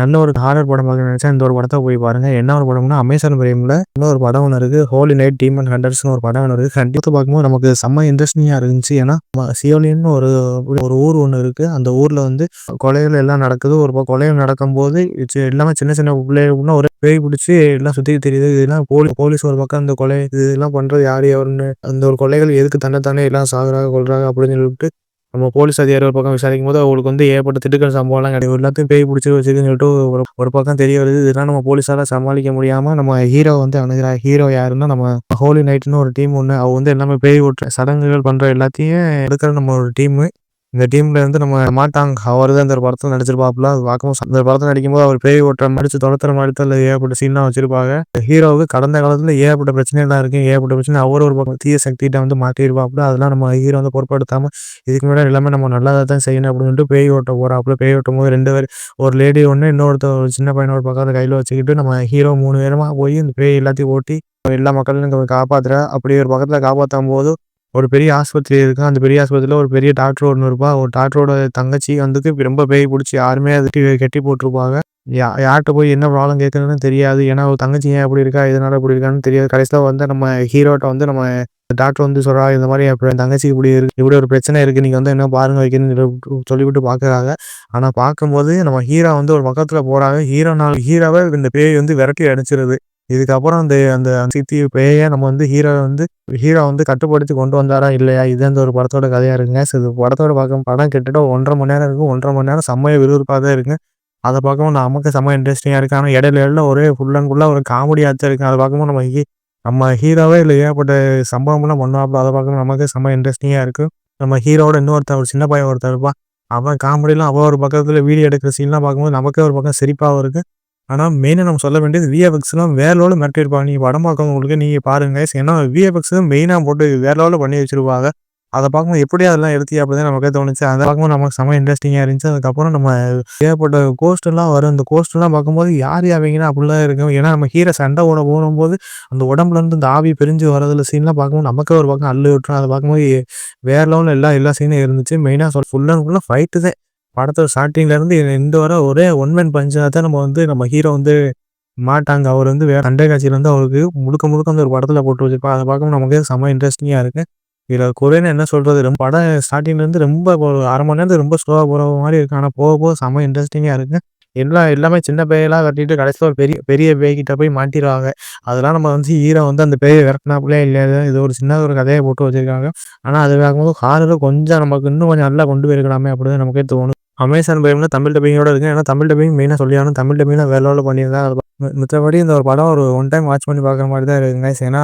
நல்ல ஒரு ஹாரர் படம் பார்க்க நினைச்சா இந்த ஒரு படத்தை போய் பாருங்க. என்ன ஒரு படம்னா அமேசான் பிரைமில் இன்னொரு படம் ஒன்று இருக்குது ஹோலி நைட் டீமன் ஹண்டர்ஸ்னு ஒரு படம் ஒன்று இருக்குது கண்டிப்பாக பார்க்கும்போது நமக்கு செம்ம இன்ட்ரெஸ்டிங்காக இருந்துச்சு. ஏன்னா சியோலின்னு ஒரு ஒரு ஊர் ஒன்று இருக்குது அந்த ஊரில் வந்து கொலைகள் எல்லாம் நடக்குது. ஒரு கொலைகள் நடக்கும்போது எல்லாமே சின்ன சின்ன பிள்ளைகள்னா ஒரு பேய் பிடிச்சி எல்லாம் சுற்றி தெரியுது. இதெல்லாம் போலீஸ் போலீஸ் ஒரு பக்கம் அந்த கொலை இதெல்லாம் பண்ணுறது யார் யாருன்னு அந்த ஒரு கொலைகள் எதுக்கு தன்னைத்தானே எல்லாம் சாகுறாங்க கொள்றாங்க அப்படின்னு சொல்லிட்டு நம்ம போலீஸ் அதிகாரி ஒரு பக்கம் விசாரிக்கும் போது அவங்களுக்கு வந்து ஏற்பட்ட திட்டுக்கள் சம்பவம்லாம் கிடையாது. எல்லாத்தையும் பேய் பிடிச்சி வச்சுருக்குன்னு சொல்லிட்டு ஒரு ஒரு பக்கம் தெரிய வருது. இதெல்லாம் நம்ம போலீஸால் சமாளிக்க முடியாமல் நம்ம ஹீரோ வந்து அணுகிறார் ஹீரோ யாருன்னா நம்ம ஹோலி நைட்னு ஒரு டீம் ஒன்று அவங்க வந்து எல்லாமே பேய் ஓட்டுற சடங்குகள் பண்ணுற எல்லாத்தையும் எடுக்கிற நம்ம ஒரு டீமு இந்த டீம்ல இருந்து நம்ம மாட்டாங்க அவர் தான் இந்த படத்தில் நடிச்சிருப்பாப்புல. அது பார்க்கும் அந்த படத்தில் நடிக்கும்போது அவர் பேய் ஓட்டுற மடிச்சு தொடர்த்துற மாதிரி ஏகப்பட்ட சீன்லாம் வச்சிருப்பாங்க. ஹீரோவுக்கு கடந்த காலத்தில் ஏகப்பட்ட பிரச்சனைலாம் இருக்கு. ஏகப்பட்ட பிரச்சனை அவர் ஒரு பக்கம் தீய சக்திகிட்ட வந்து மாட்டிருப்பாப்புல. அதெல்லாம் நம்ம ஹீரோ வந்து பொருட்படுத்தாம இதுக்கு முன்னாடி எல்லாமே நம்ம நல்லா தான் செய்யணும் அப்படின்னு சொல்லிட்டு பேய் ஓட்ட போறாப்புல. பேய் ஓட்டும் போது ரெண்டு பேர் ஒரு லேடி ஒன்று இன்னொருத்த ஒரு சின்ன பையனோட பக்கத்தில் கையில் வச்சுக்கிட்டு நம்ம ஹீரோ மூணு பேருமா போய் இந்த பேய் எல்லாத்தையும் ஓட்டி எல்லா மக்களையும் காப்பாத்துற. அப்படி ஒரு பக்கத்தில் காப்பாற்றும் போது ஒரு பெரிய ஆஸ்பத்திரி இருக்கு. அந்த பெரிய ஆஸ்பத்திரியில் ஒரு பெரிய டாக்டர் ஒன்று இருப்பா. ஒரு டாக்டரோட தங்கச்சி வந்துட்டு ரொம்ப பேய் பிடிச்சி யாருமே அது கெட்டி போட்டிருப்பாங்க. யா யார்கிட்ட போய் என்ன ப்ராப்ளம் கேட்குறதுன்னு தெரியாது. ஏன்னா ஒரு தங்கச்சி ஏன் எப்படி இருக்கா? எதனால எப்படி இருக்கான்னு தெரியாது. கடைசியில் வந்து நம்ம ஹீரோட்ட வந்து நம்ம டாக்டர் வந்து சொல்கிறா இந்த மாதிரி என் தங்கச்சி இப்படி இருக்கு. இப்படி ஒரு பிரச்சனை இருக்குது நீங்கள் வந்து என்ன பாருங்க வைக்கணும்னு சொல்லிவிட்டு பார்க்குறாங்க. ஆனால் பார்க்கும்போது நம்ம ஹீரோ வந்து ஒரு பக்கத்தில் போகிறாங்க ஹீரோ ஹீரோவை இந்த பேய் வந்து விரட்டி அடிச்சிருது. இதுக்கப்புறம் அந்த அந்த சித்தி பேயை நம்ம வந்து ஹீரோ வந்து ஹீரோ வந்து கட்டுப்படுத்தி கொண்டு வந்தாரா இல்லையா? இது அந்த ஒரு படத்தோட கதையாக இருக்குங்க இது படத்தோட பார்க்க படம் கிட்டத்தட்ட ஒன்றரை மணி நேரம் இருக்கும். ஒன்றரை மணி நேரம் செம்மைய விறுவிறுப்பாக தான் இருக்குங்க அதை பார்க்கவும் நமக்கு செம்ம இன்ட்ரெஸ்டிங்காக இருக்குது ஆனால் இடையில இடையில ஒரே ஃபுல் அண்ட் ஃபுல்லாக ஒரு காமெடியாக தான் இருக்குது அதை பார்க்கும்போது நம்ம ஹீ நம்ம ஹீரோவே இல்லை. ஏற்பட்ட சம்பவம்லாம் பண்ணுவாப்புல. அதை பார்க்கும்போது நமக்கு செம்ம இன்ட்ரெஸ்டிங்காக இருக்கும் நம்ம ஹீரோட இன்னொருத்தர் ஒரு சின்ன பையன் ஒருத்தர் இருப்பான். அவன் காமெடியெலாம் அவள் ஒரு பக்கத்தில் வீடியோ எடுக்கிற சீன்லாம் பார்க்கும்போது நமக்கே ஒரு பக்கம் சிரிப்பாகவும் இருக்குது ஆனால் மெயினாக நம்ம சொல்ல வேண்டியது விஎஃப்எக்ஸ்லாம் வேற லெவலில் மிரட்டியிருப்பாங்க நீங்கள் படம் பார்க்கறவங்களுக்கு நீங்கள் பாருங்க ஏன்னா விஎஃப்எக்ஸ் மெயினாக போட்டு வேற லெவலில் பண்ணி வச்சிருப்பாங்க. அதை பார்க்கும்போது எப்படி அதெல்லாம் எடுத்தி அப்படி தான் நமக்கே தோணுச்சு. அதை பார்க்கும்போது நமக்கு செம்ம இன்ட்ரெஸ்டிங்காக இருந்துச்சு. அதுக்கப்புறம் நம்ம ஏற்பட்ட கோஸ்டெல்லாம் வரும். அந்த கோஸ்டெல்லாம் பார்க்கும்போது யார் யாவீங்கன்னா அப்படிலாம் இருக்கும். ஏன்னா நம்ம ஹீரோ சண்டை ஓட போகும்போது அந்த உடம்புலேருந்து இந்த ஆவி பிரிஞ்சு வரதுல சீன்லாம் பார்க்கும்போது நமக்கே ஒரு பக்கம் அள்ளு விட்டுரும். அதை பார்க்கும்போது வேற லெவலில் எல்லா எல்லா சீனும் இருந்துச்சு. மெயினாக சொல் ஃபுல் அண்ட் ஃபுல்லாக ஃபைட்டு தான். படத்தோட ஸ்டார்டிங்லேருந்து இந்த வர ஒரே ஒன்மேன் பஞ்சாக தான் நம்ம வந்து நம்ம ஹீரோ வந்து மாட்டாங்க. அவர் வந்து வேற சண்டை காட்சியில் வந்து அவருக்கு முழுக்க முழுக்க அந்த ஒரு படத்தில் போட்டு வச்சிருப்பா அதை பார்க்கும் நமக்கு செம்ம இன்ட்ரெஸ்டிங்காக இருக்குது இதில் குறைன்னு என்ன சொல்கிறது ரொம்ப படம் ஸ்டார்டிங்லேருந்து ரொம்ப ஒரு அரை மணி நேரத்துக்கு ரொம்ப ஸ்லோவாக போகிற மாதிரி இருக்குது ஆனால் போக போக செம்ம இன்ட்ரெஸ்டிங்காக இருக்குது எல்லாம் எல்லாமே சின்ன பேயெல்லாம் கட்டிட்டு கடைசியில் ஒரு பெரிய பெரிய பேய்கிட்ட போய் மாட்டிடுவாங்க அதெல்லாம் நம்ம வந்து ஹீரோ வந்து அந்த பேயை விரட்டினாப்புலே இல்லை இது ஒரு சின்ன ஒரு கதையை போட்டு வச்சிருக்காங்க. ஆனால் அது பார்க்கும்போது ஹாரர் கொஞ்சம் நமக்கு இன்னும் கொஞ்சம் நல்லா கொண்டு போயிருக்கலாமே அப்படின்னு நமக்கே தோணும். அமேசான் பிரைமில் தமிழ் டப்பிங்கோட இருக்கு ஏன்னா தமிழ் டப்பிங் மெயினாக சொல்லியானும் தமிழ் டப்பிங்ல வேலை பண்ணியிருந்தேன் மற்றபடி இந்த ஒரு படம் ஒரு ஒன் டைம் வாட்ச் பண்ணி பார்க்குற மாதிரி தான் இருக்குங்க ஏன்னா